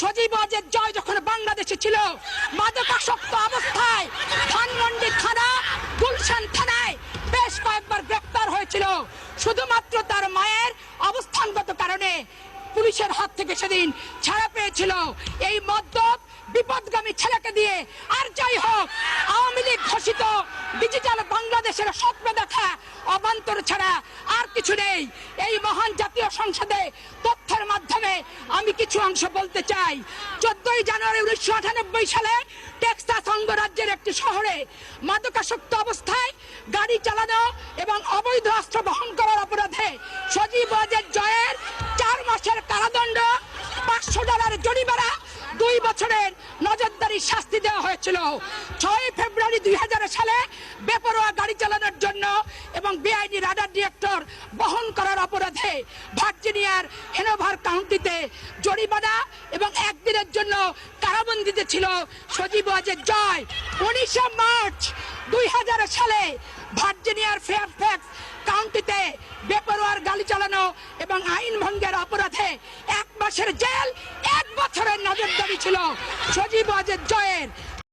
সজীব জয় যখন বাংলাদেশে ছিল, মাদকাসক্ত অবস্থায় ধানমন্ডি থানা, গুলশান থানায় বেশ কয়েকবার গ্রেপ্তার হয়েছিল। শুধুমাত্র তার মায়ের অবস্থানগত কারণে পুলিশের হাত থেকে সেদিন ছাড়া পেয়েছিল। এই মদ্যপ, বিপদগামী ছেলেকে দিয়ে আর যাই হোক, আওয়ামী লীগ ঘোষিত ডিজিটাল বাংলাদেশের স্বপ্ন দেখা অবান্তর ছাড়া আর কিছু নেই। এই মহান জাতীয় সংসদে তথ্যের আমি কিছু অংশ বলতে চাই। চোদ্দই জানুয়ারি উনিশশো আটানব্বই সালে টেক্সাস অঙ্গরাজ্যের একটি শহরে মাদকাসক্ত অবস্থায় গাড়ি চালানো এবং অবৈধ অস্ত্র বহন করার অপরাধে সজীব ওয়াজেদ জয়ের চার মাসের কারাদণ্ড, পাঁচশো ডলার জরিমানা, দুই বছরের নজরদারি শাস্তি দেওয়া হয়েছিল। ছয় ফেব্রুয়ারি দুই হাজার সালে বেপরোয়া গাড়ি চালানোর জন্য এবং বেআইনি রাডার ডিরেক্টর বহন ভার্জিনিয়ার হেনোভার কাউন্টিতে জরিমানা এবং একদিনের জন্য কারাবন্দিতে ছিল সজীব ওয়াজের জয়। উনিশে মার্চ দুই হাজার সালে ভার্জিনিয়ার ফেয়ারফ্যাক্স কাউন্টিতে বেপরোয়ার গাড়ি চালানো এবং আইন ভঙ্গের অপরাধে এক মাসের জেল, এক বছরের নজরদারি ছিল। সজীব ওয়াজেদ জয়ের